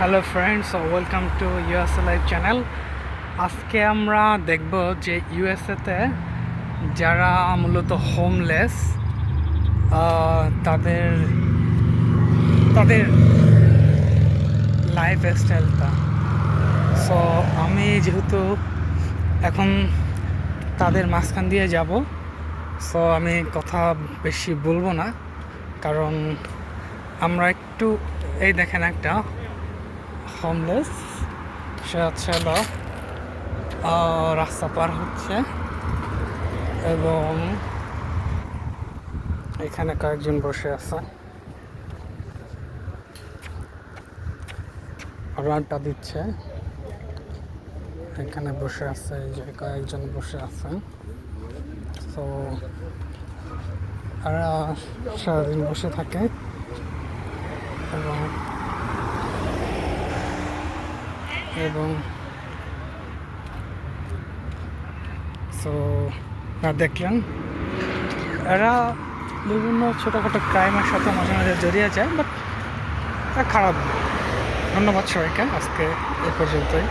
Hello friends welcome to USA live channel আজকে আমরা দেখব যে ইউএসএতে যারা মূলত হোমলেস তাদের তাদের লাইফ স্টাইলটা সো আমি যেহেতু এখন তাদের মাঝখান দিয়ে যাব সো আমি কথা বেশি বলব না, কারণ আমরা একটু, এই দেখেন একটা হোমলেস সে হচ্ছে হলো রাস্তা পার হচ্ছে এবং এখানে কয়েকজন বসে আছে। রানটা দিচ্ছে। এখানে বসে আছে, এই যে কয়েকজন বসে আছে। তো এরা সারাদিন বসে থাকে এবং এবং সো দেখলেন এরা বিভিন্ন ছোটোখাটো ক্রাইমের সাথে মাঝে মাঝে জড়িয়ে যায় বাট খারাপ ধন্যবাদ সবাইকে, আজকে এ পর্যন্তই।